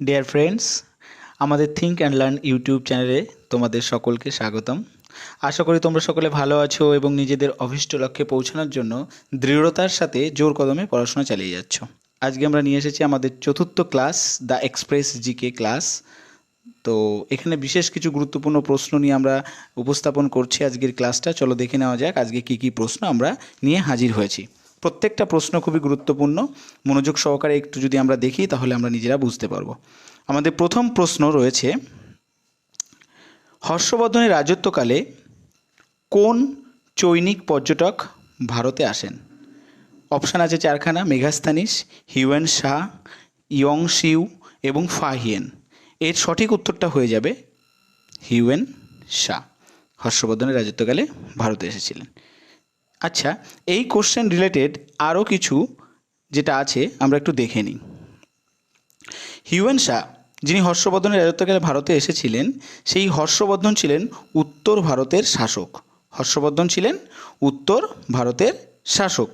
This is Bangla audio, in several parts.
ডিয়ার ফ্রেন্ডস আমাদের থিঙ্ক অ্যান্ড লার্ন ইউটিউব চ্যানেলে তোমাদের সকলকে স্বাগতম। আশা করি তোমরা সকলে ভালো আছো এবং নিজেদের অভীষ্ট লক্ষ্যে পৌঁছানোর জন্য দৃঢ়তার সাথে জোর কদমে পড়াশোনা চালিয়ে যাচ্ছ। আজকে আমরা নিয়ে এসেছি আমাদের চতুর্থ class the express GK class তো এখানে বিশেষ কিছু গুরুত্বপূর্ণ প্রশ্ন নিয়ে আমরা উপস্থাপন করছি আজকের ক্লাসটা চলো দেখে নেওয়া যাক আজকে কী কী প্রশ্ন আমরা নিয়ে হাজির হয়েছি। প্রত্যেকটা প্রশ্ন খুবই গুরুত্বপূর্ণ। মনোযোগ সহকারে একটু যদি আমরা দেখি, তাহলে আমরা নিজেরা বুঝতে পারব। আমাদের প্রথম প্রশ্ন রয়েছে, হর্ষবর্ধনের রাজত্বকালে কোন চৈনিক পর্যটক ভারতে আসেন? অপশান আছে চারখানা, মেঘাস্তানিস, হিউয়েন শাহ ইয়ং শিউ এবং ফাহিয়েন। এর সঠিক উত্তরটা হয়ে যাবে হিউয়েন শাহ, হর্ষবর্ধনের রাজত্বকালে ভারতে এসেছিলেন। আচ্ছা এই কোশ্চেন রিলেটেড আরও কিছু যেটা আছে, আমরা একটু দেখে নিই। হিউয়েন শাহ, যিনি হর্ষবর্ধনের রাজত্বকালে ভারতে এসেছিলেন, সেই হর্ষবর্ধন ছিলেন উত্তর ভারতের শাসক। হর্ষবর্ধন ছিলেন উত্তর ভারতের শাসক।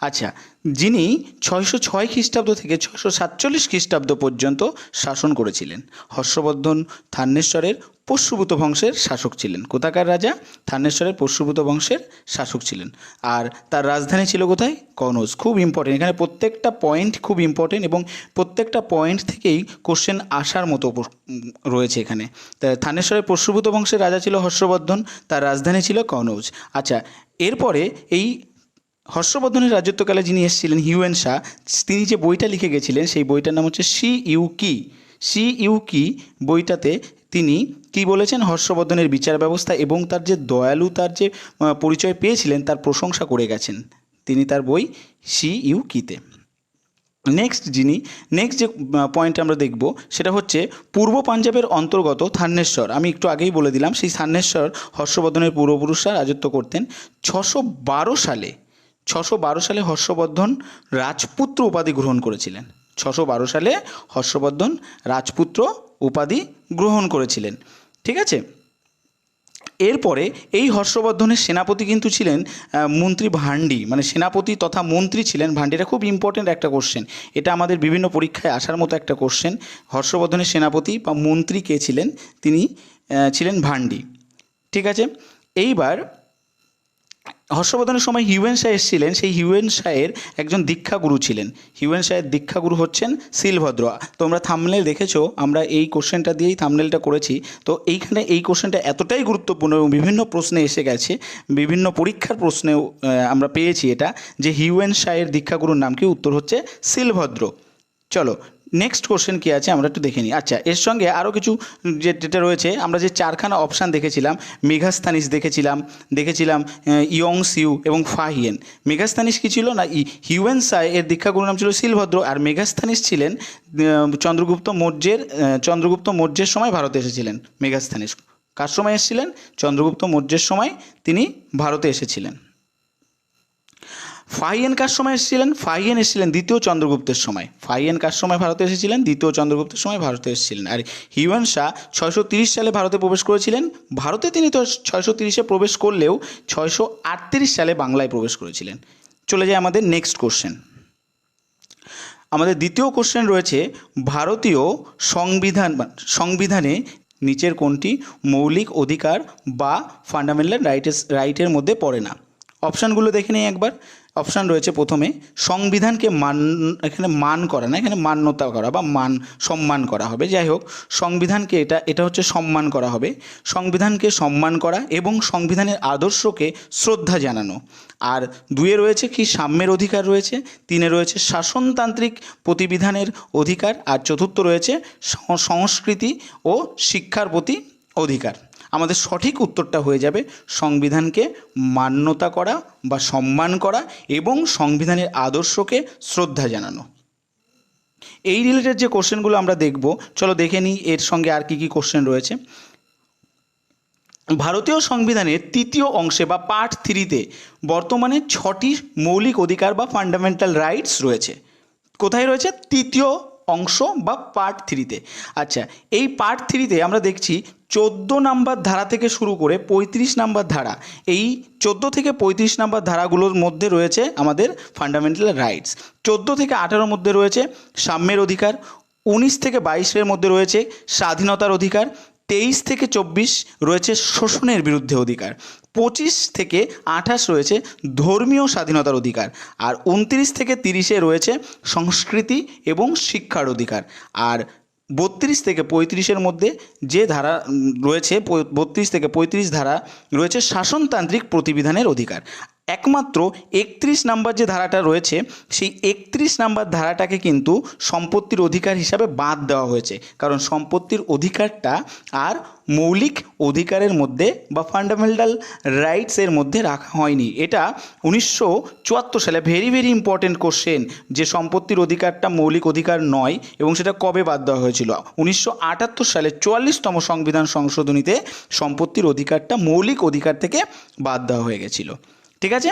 আচ্ছা যিনি ছয়শো ছয় খ্রিস্টাব্দ থেকে ছয়শো সাতচল্লিশ খ্রিস্টাব্দ পর্যন্ত শাসন করেছিলেন। হর্ষবর্ধন থান্নেশ্বরের পশুভূত বংশের শাসক ছিলেন। কোথাকার রাজা? থান্নেশ্বরের পশুভূত বংশের শাসক ছিলেন। আর তার রাজধানী ছিল কোথায়? কনৌজ। খুব ইম্পর্টেন্ট এখানে প্রত্যেকটা পয়েন্ট খুব ইম্পর্টেন্ট এবং প্রত্যেকটা পয়েন্ট থেকেই কোশ্চেন আসার মতো রয়েছে এখানে। থানেশ্বরের পশুভূত বংশের রাজা ছিল হর্ষবর্ধন, তার রাজধানী ছিল কনৌজ। আচ্ছা এরপরে এই হর্ষবর্ধনের রাজত্বকালে যিনি এসেছিলেন হিউয়েন শাহ, তিনি যে বইটা লিখে গেছিলেন, সেই বইটার নাম হচ্ছে সি ইউ কি। সি ইউ কি বইটাতে তিনি কি বলেছেন? হর্ষবর্ধনের বিচার ব্যবস্থা এবং তার যে দয়ালু, তার যে পরিচয় পেয়েছিলেন, তার প্রশংসা করে গেছেন তিনি তার বই সি ইউ কিতে। নেক্সট যিনি, নেক্সট যে পয়েন্ট আমরা দেখব, সেটা হচ্ছে পূর্ব পাঞ্জাবের অন্তর্গত থান্নেশ্বর। আমি একটু আগেই বলে দিলাম, সেই থান্নেশ্বর হর্ষবর্ধনের পূর্বপুরুষরা রাজত্ব করতেন। ছশো বারো সালে ছশো বারো সালে হর্ষবর্ধন রাজপুত্র উপাধি গ্রহণ করেছিলেন। ছশো বারো সালে হর্ষবর্ধন রাজপুত্র উপাধি গ্রহণ করেছিলেন। ঠিক আছে? এরপরে এই হর্ষবর্ধনের সেনাপতি কিন্তু ছিলেন মন্ত্রী ভান্ডি। মানে সেনাপতি তথা মন্ত্রী ছিলেন ভান্ডি। এটা খুব ইম্পর্টেন্ট একটা কোশ্চেন এটা আমাদের বিভিন্ন পরীক্ষায় আসার মতো একটা কোশ্চেন হর্ষবর্ধনের সেনাপতি বা মন্ত্রী কে ছিলেন? তিনি ছিলেন ভান্ডি। ঠিক আছে? এইবার হর্ষবর্ধনের সময় হিউয়েন শাহ এসেছিলেন। সেই হিউয়েন শাহের একজন দীক্ষাগুরু ছিলেন। হিউয়েন শাহের দীক্ষাগুরু হচ্ছেন শিলভদ্র তোমরা থামনেল দেখেছ, আমরা এই কোশ্চেনটা দিয়েই থামনেলটা করেছি। তো এইখানে এই কোশ্চেনটা এতটাই গুরুত্বপূর্ণ এবং বিভিন্ন প্রশ্নে এসে গেছে, বিভিন্ন পরীক্ষার প্রশ্নেও আমরা পেয়েছি এটা, যে হিউয়েন শাহের দীক্ষাগুরুর নাম কি? উত্তর হচ্ছে শিলভদ্র চলো নেক্সট কোশ্চেন কী আছে আমরা একটু দেখে নিই। আচ্ছা এর সঙ্গে আরও কিছু যে যেটা রয়েছে, আমরা যে চারখানা অপশান দেখেছিলাম, মেঘাস্তানিস দেখেছিলাম দেখেছিলাম ইয়ং সিউ এবং ফাহিয়েন। মেঘাস্তানিস কী ছিল? না হিউয়েন সাই এর দীক্ষাগুরুর নাম ছিল শিলভদ্র, আর মেঘাস্তানিস ছিলেন চন্দ্রগুপ্ত মৌর্যের চন্দ্রগুপ্ত মৌর্যের সময় ভারতে এসেছিলেন মেঘাস্তানিস। কার সময় এসেছিলেন? চন্দ্রগুপ্ত মৌর্যের সময় তিনি ভারতে এসেছিলেন। ফাহিয়েন কার সময় এসেছিলেন? ফাহিয়েন এসেছিলেন দ্বিতীয় চন্দ্রগুপ্তের সময়। ফাহিয়েন কার সময় ভারতে এসেছিলেন? দ্বিতীয় চন্দ্রগুপ্তের সময় ভারতে এসেছিলেন। আর হিউয়েন শাহ ছয়শো তিরিশ সালে ভারতে প্রবেশ করেছিলেন। ভারতে তিনি তো ছয়শো তিরিশে প্রবেশ করলেও ছয়শো আটত্রিশ সালে বাংলায় প্রবেশ করেছিলেন। চলে যায় আমাদের নেক্সট কোশ্চেন আমাদের দ্বিতীয় কোশ্চেন রয়েছে, ভারতীয় সংবিধান, সংবিধানে নিচের কোনটি মৌলিক অধিকার বা ফান্ডামেন্টাল রাইটের রাইটের মধ্যে পড়ে না? অপশানগুলো দেখে নিই একবার। অপশান রয়েছে প্রথমে, সংবিধানকে মান, এখানে মান করা না, এখানে মান্যতা করা বা মান, সম্মান করা হবে। যাই হোক, সংবিধানকে এটা এটা হচ্ছে সম্মান করা হবে। সংবিধানকে সম্মান করা এবং সংবিধানের আদর্শকে শ্রদ্ধা জানানো। আর দুয়ে রয়েছে কি, সাম্যের অধিকার রয়েছে, তিনে রয়েছে শাসনতান্ত্রিক প্রতিবিধানের অধিকার, আর চতুর্থ রয়েছে সংস্কৃতি ও শিক্ষার প্রতি অধিকার। আমাদের সঠিক উত্তরটা হয়ে যাবে সংবিধানকে মান্যতা করা বা সম্মান করা এবং সংবিধানের আদর্শকে শ্রদ্ধা জানানো। এই রিলেটেড যে কোশ্চেনগুলো আমরা দেখব, চলো দেখে নিই এর সঙ্গে আর কি কি কোশ্চেন রয়েছে। ভারতীয় সংবিধানের তৃতীয় অংশে বা পার্ট থ্রিতে বর্তমানে ছটি মৌলিক অধিকার বা ফান্ডামেন্টাল রাইটস রয়েছে। কোথায় রয়েছে? তৃতীয় অংশ বা পার্ট থ্রিতে আচ্ছা এই পার্ট থ্রিতে আমরা দেখছি চোদ্দ নাম্বার ধারা থেকে শুরু করে পঁয়ত্রিশ নাম্বার ধারা। এই চোদ্দ থেকে পঁয়ত্রিশ নাম্বার ধারাগুলোর মধ্যে রয়েছে আমাদের ফান্ডামেন্টাল রাইটস চোদ্দ থেকে আঠারোর মধ্যে রয়েছে সাম্যের অধিকার, উনিশ থেকে বাইশের মধ্যে রয়েছে স্বাধীনতার অধিকার, তেইশ থেকে চব্বিশ রয়েছে শোষণের বিরুদ্ধে অধিকার। পঁচিশ থেকে আঠাশ রয়েছে ধর্মীয় স্বাধীনতার অধিকার আর উনত্রিশ থেকে তিরিশে রয়েছে সংস্কৃতি এবং শিক্ষার অধিকার। আর বত্রিশ থেকে পঁয়ত্রিশের মধ্যে যে ধারা রয়েছে বত্রিশ থেকে পঁয়ত্রিশ ধারা রয়েছে শাসনতান্ত্রিক প্রতিবিধানের অধিকার। একমাত্র একত্রিশ নাম্বার যে ধারাটা রয়েছে, সেই একত্রিশ নাম্বার ধারাটাকে কিন্তু সম্পত্তির অধিকার হিসাবে বাদ দেওয়া হয়েছে। কারণ সম্পত্তির অধিকারটা আর মৌলিক অধিকারের মধ্যে বা ফান্ডামেন্টাল রাইটসের মধ্যে রাখা হয়নি। এটা উনিশশো চুয়াত্তর সালে ভেরি ভেরি ইম্পর্টেন্ট কোশ্চেন যে সম্পত্তির অধিকারটা মৌলিক অধিকার নয় এবং সেটা কবে বাদ দেওয়া হয়েছিল? উনিশশো আটাত্তর সালে চুয়াল্লিশতম সংবিধান সংশোধনীতে সম্পত্তির অধিকারটা মৌলিক অধিকার থেকে বাদ দেওয়া হয়ে গেছিল। ঠিক আছে?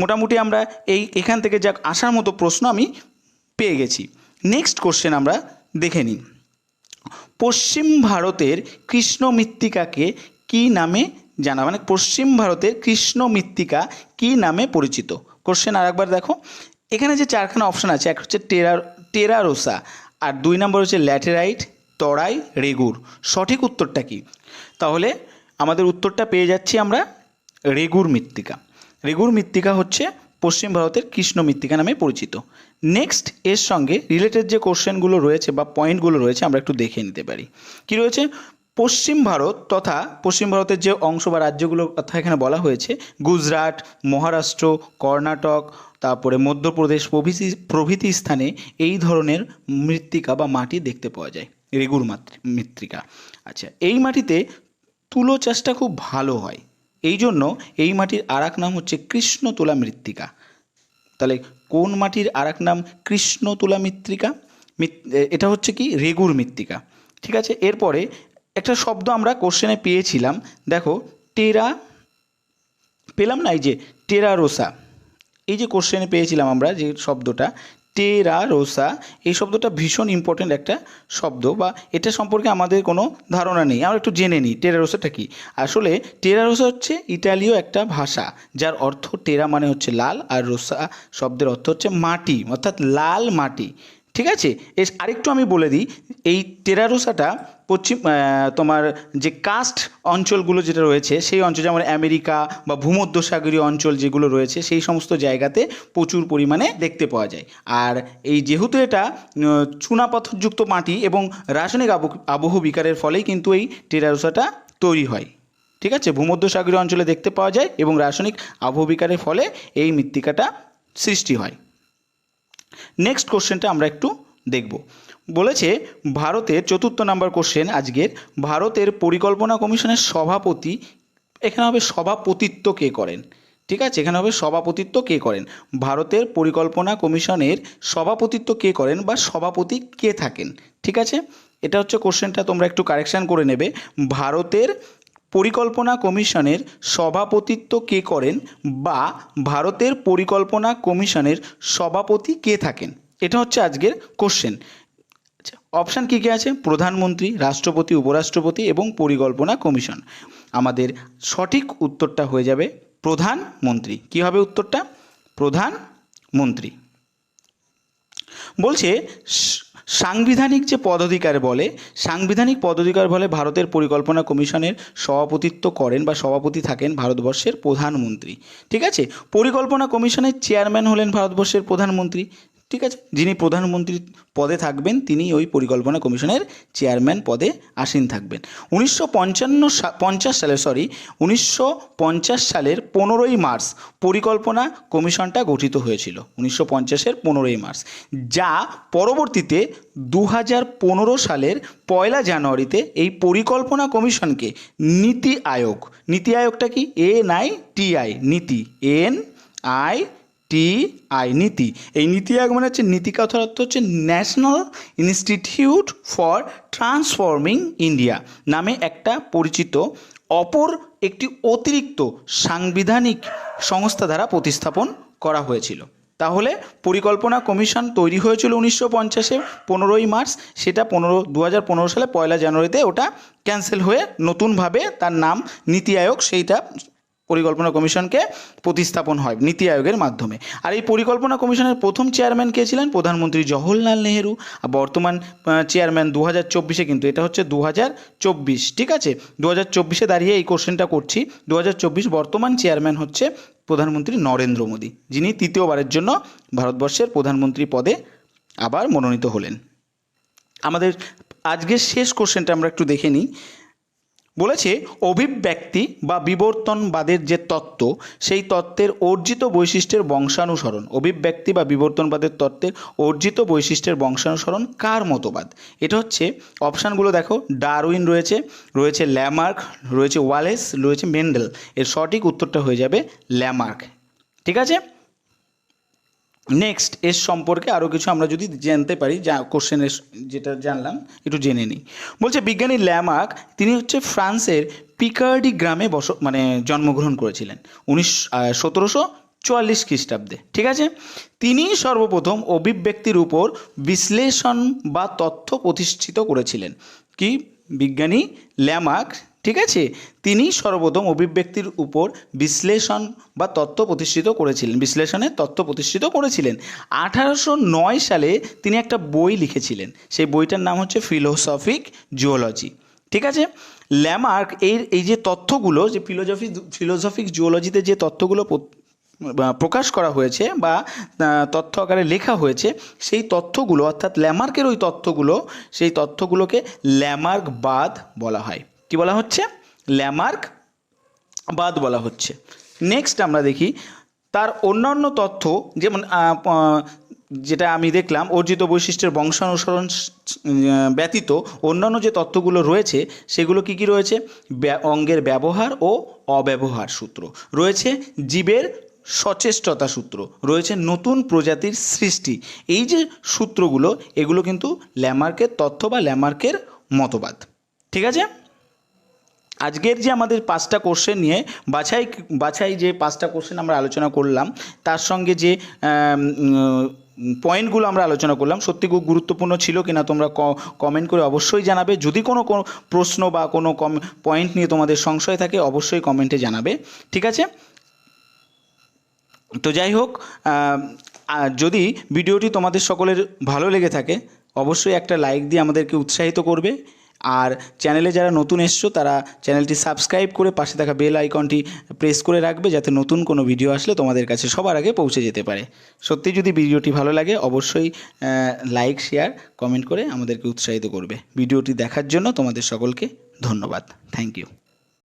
মোটামুটি আমরা এই, এখান থেকে যা আসার মতো প্রশ্ন আমি পেয়ে গেছি। নেক্সট কোশ্চেন আমরা দেখে নিই। পশ্চিম ভারতের কৃষ্ণ মৃত্তিকাকে কী নামে জানা মানে পশ্চিম ভারতের কৃষ্ণ মৃত্তিকা কী নামে পরিচিত? কোশ্চেন আর একবার দেখো। এখানে যে চারখানা অপশান আছে, এক হচ্ছে টেরা, টেরারোসা, আর দুই নম্বর হচ্ছে ল্যাটেরাইট, তরাই, রেগুর। সঠিক উত্তরটা কি? তাহলে আমাদের উত্তরটা পেয়ে যাচ্ছি আমরা রেগুর মৃত্তিকা। রেগুর মৃত্তিকা হচ্ছে পশ্চিম ভারতের কৃষ্ণ মৃত্তিকা নামে পরিচিত। নেক্সট এর সঙ্গে রিলেটেড যে কোশ্চেনগুলো রয়েছে বা পয়েন্টগুলো রয়েছে, আমরা একটু দেখে নিতে পারি। কি রয়েছে? পশ্চিম ভারত তথা পশ্চিম ভারতের যে অংশ বা রাজ্যগুলোর কথা এখানে বলা হয়েছে, গুজরাট, মহারাষ্ট্র, কর্ণাটক, তারপরে মধ্যপ্রদেশ প্রভৃতি প্রভৃতি স্থানে এই ধরনের মৃত্তিকা বা মাটি দেখতে পাওয়া যায়, রেগুর মাতৃ- মৃত্তিকা। আচ্ছা এই মাটিতে তুলো চাষটা খুব ভালো হয়। এই জন্য এই মাটির আর নাম হচ্ছে কৃষ্ণতুলা মৃত্তিকা। তাহলে কোন মাটির আর নাম কৃষ্ণতুলা মৃত্তিকা? এটা হচ্ছে কি? রেগুর মৃত্তিকা। ঠিক আছে? এরপরে একটা শব্দ আমরা কোশ্চেনে পেয়েছিলাম। দেখো, টেরা, পেলাম না এই যে, টেরারোসা। এই যে কোশ্চেনে পেয়েছিলাম আমরা যে শব্দটা টেরারোসা এই শব্দটা ভীষণ ইম্পর্টেন্ট একটা শব্দ বা এটা সম্পর্কে আমাদের কোনো ধারণা নেই। আমরা একটু জেনে নিই, টেরা রোসাটা কি? আসলে টেরা রোসা হচ্ছে ইটালীয় একটা ভাষা, যার অর্থ টেরা মানে হচ্ছে লাল আর রোসা শব্দের অর্থ হচ্ছে মাটি, অর্থাৎ লাল মাটি। ঠিক আছে? এর আরেকটু আমি বলে দিই, এই টেরারোসাটা পশ্চিম তোমার যে কাস্ট অঞ্চলগুলো যেটা রয়েছে, সেই অঞ্চল যেমন আমেরিকা বা ভূমধ্যসাগরীয় অঞ্চল যেগুলো রয়েছে, সেই সমস্ত জায়গাতে প্রচুর পরিমাণে দেখতে পাওয়া যায়। আর এই যেহেতু এটা চুনাপাথরযুক্ত মাটি এবং রাসায়নিক আবহ বিকারের ফলেই কিন্তু এই টেরারোসাটা তৈরি হয়। ঠিক আছে? ভূমধ্যসাগরীয় অঞ্চলে দেখতে পাওয়া যায় এবং রাসায়নিক আবহ বিকারের ফলে এই মৃত্তিকাটা সৃষ্টি হয়। নেক্সট কোশ্চেনটা আমরা একটু দেখব। বলেছে, ভারতের চতুর্থ নাম্বার কোশ্চেন আজকের, ভারতের পরিকল্পনা কমিশনের সভাপতি, এখানে হবে সভাপতিত্ব কে করেন? ঠিক আছে, এখানে হবে সভাপতিত্ব কে করেন? ভারতের পরিকল্পনা কমিশনের সভাপতিত্ব কে করেন বা সভাপতি কে থাকেন? ঠিক আছে? এটা হচ্ছে কোশ্চেনটা তোমরা একটু কারেকশান করে নেবে। ভারতের পরিকল্পনা কমিশনের সভাপতিত্ব কে করেন বা ভারতের পরিকল্পনা কমিশনের সভাপতি কে থাকেন? এটা হচ্ছে আজকের কোশ্চেন অপশান কী কী আছে? প্রধানমন্ত্রী, রাষ্ট্রপতি, উপরাষ্ট্রপতি এবং পরিকল্পনা কমিশন। আমাদের সঠিক উত্তরটা হয়ে যাবে প্রধানমন্ত্রী। কী হবে উত্তরটা? প্রধানমন্ত্রী। বলছে সাংবিধানিক যে পদাধিকার বলে, সাংবিধানিক পদাধিকার বলে ভারতের পরিকল্পনা কমিশনের সভাপতিত্ব করেন বা সভাপতি থাকেন ভারতবর্ষের প্রধানমন্ত্রী। ঠিক আছে? পরিকল্পনা কমিশনের চেয়ারম্যান হলেন ভারতবর্ষের প্রধানমন্ত্রী। ঠিক আছে? যিনি প্রধানমন্ত্রী পদে থাকবেন, তিনি ওই পরিকল্পনা কমিশনের চেয়ারম্যান পদে আসীন থাকবেন। উনিশশো পঞ্চান্ন পঞ্চাশ সালে সরি উনিশশো পঞ্চাশ সালের পনেরোই মার্চ পরিকল্পনা কমিশনটা গঠিত হয়েছিল। উনিশশো পঞ্চাশের পনেরোই মার্চ। যা পরবর্তীতে দু হাজার পনেরো সালের পয়লা জানুয়ারিতে এই পরিকল্পনা কমিশনকে নীতি আয়োগ, নীতি আয়োগটা কি? N I T I, NITI N I T I NITI. এই নীতি আয়োগ মানে হচ্ছে নীতি কথার অর্থ হচ্ছে national institute for transforming India নামে একটা পরিচিত অপর একটি অতিরিক্ত সাংবিধানিক সংস্থা দ্বারা প্রতিস্থাপন করা হয়েছিল। তাহলে পরিকল্পনা কমিশন তৈরি হয়েছিল উনিশশো পঞ্চাশে পনেরোই মার্চ, সেটা পনেরো দু হাজার পনেরো সালে পয়লা জানুয়ারিতে ওটা ক্যান্সেল হয়ে নতুনভাবে তার নাম নীতি আয়োগ, সেইটা পরিকল্পনা কমিশনকে প্রতিস্থাপন হয় নীতি আয়োগের মাধ্যমে। আর এই পরিকল্পনা কমিশনের প্রথম চেয়ারম্যান কে ছিলেন? প্রধানমন্ত্রী জওহরলাল নেহেরু। আর বর্তমান চেয়ারম্যান দু হাজার চব্বিশে কিন্তু, এটা হচ্ছে দু হাজার চব্বিশ, ঠিক আছে? দু হাজার চব্বিশে দাঁড়িয়ে এই কোশ্চেনটা করছি। দু হাজার চব্বিশ বর্তমান চেয়ারম্যান হচ্ছে প্রধানমন্ত্রী নরেন্দ্র মোদী, যিনি তৃতীয়বারের জন্য ভারতবর্ষের প্রধানমন্ত্রী পদে আবার মনোনীত হলেন। আমাদের আজকের শেষ কোশ্চেনটা আমরা একটু দেখে নিই। বলেছে, অভিব্যক্তি বা বিবর্তনবাদের যে তত্ত্ব, সেই তত্ত্বের অর্জিত বৈশিষ্ট্যের বংশানুসরণ। অভিব্যক্তি বা বিবর্তনবাদের তত্ত্বের অর্জিত বৈশিষ্ট্যের বংশানুসরণ কার মতবাদ? এটা হচ্ছে অপশানগুলো দেখো, ডারউইন রয়েছে রয়েছে ল্যামার্ক, রয়েছে ওয়ালেস, রয়েছে মেন্ডেল। এর সঠিক উত্তরটা হয়ে যাবে ল্যামার্ক। ঠিক আছে? নেক্সট এর সম্পর্কে আরও কিছু আমরা যদি জানতে পারি, যা কোশ্চেনের যেটা জানলাম, একটু জেনে নিই। বলছে, বিজ্ঞানী ল্যামার্ক, তিনি হচ্ছে ফ্রান্সের পিকার্ডি গ্রামে বস মানে জন্মগ্রহণ করেছিলেন, উনিশ সতেরোশো চুয়াল্লিশ খ্রিস্টাব্দে, ঠিক আছে? তিনি সর্বপ্রথম অভিব্যক্তির উপর বিশ্লেষণ বা তথ্য প্রতিষ্ঠিত করেছিলেন। কি? বিজ্ঞানী ল্যামার্ক ঠিক আছে? তিনি সর্বপ্রথম অভিব্যক্তির উপর বিশ্লেষণ বা তত্ত্ব প্রতিষ্ঠিত করেছিলেন বিশ্লেষণের তত্ত্ব প্রতিষ্ঠিত করেছিলেন। আঠারোশো নয় সালে তিনি একটা বই লিখেছিলেন, সেই বইটার নাম হচ্ছে ফিলোসফিক জিওলজি ঠিক আছে? ল্যামার্ক এই এই যে তথ্যগুলো যে ফিলোসফি ফিলোসফিক জিওলজিতে যে তথ্যগুলো প্রকাশ করা হয়েছে বা তথ্য আকারে লেখা হয়েছে, সেই তথ্যগুলো অর্থাৎ ল্যামার্কের ওই তথ্যগুলো সেই তথ্যগুলোকে ল্যামার্ক বাদ বলা হয়। কি বলা হচ্ছে? ল্যামার্ক বাদ বলা হচ্ছে। নেক্সট আমরা দেখি, তার অন্যান্য তথ্য, যেমন যেটা আমি দেখলাম, অর্জিত বৈশিষ্ট্যের বংশানুসরণ ব্যতীত অন্যান্য যে তথ্যগুলো রয়েছে, সেগুলো কি কি রয়েছে? অঙ্গের ব্যবহার ও অব্যবহার সূত্র। রয়েছে জীবের সচেষ্টতা সূত্র। রয়েছে নতুন প্রজাতির সৃষ্টি। এই যে সূত্রগুলো, এগুলো কিন্তু ল্যামার্কের তথ্য বা ল্যামার্কের মতবাদ। ঠিক আছে? আজকের যে আমাদের পাঁচটা কোশ্চেন নিয়ে বাছাই বাছাই যে পাঁচটা কোশ্চেন আমরা আলোচনা করলাম, তার সঙ্গে যে পয়েন্টগুলো আমরা আলোচনা করলাম, সত্যি খুব গুরুত্বপূর্ণ ছিল কিনা তোমরা কমেন্ট করে অবশ্যই জানাবে। যদি কোনো প্রশ্ন বা কোনো কম পয়েন্ট নিয়ে তোমাদের সংশয় থাকে, অবশ্যই কমেন্টে জানাবে। ঠিক আছে? তো যাই হোক যদি ভিডিওটি তোমাদের সকলের ভালো লেগে থাকে, অবশ্যই একটা লাইক দিয়ে আমাদেরকে উৎসাহিত করবে। আর চ্যানেলে যারা নতুন এসছো, তারা চ্যানেলটি সাবস্ক্রাইব করে পাশে থাকা বেল আইকনটি প্রেস করে রাখবে, যাতে নতুন কোনো ভিডিও আসলে তোমাদের কাছে সবার আগে পৌঁছে যেতে পারে। সত্যি যদি ভিডিওটি ভালো লাগে, অবশ্যই লাইক শেয়ার কমেন্ট করে আমাদেরকে উৎসাহিত করবে। ভিডিওটি দেখার জন্য তোমাদের সকলকে ধন্যবাদ। Thank you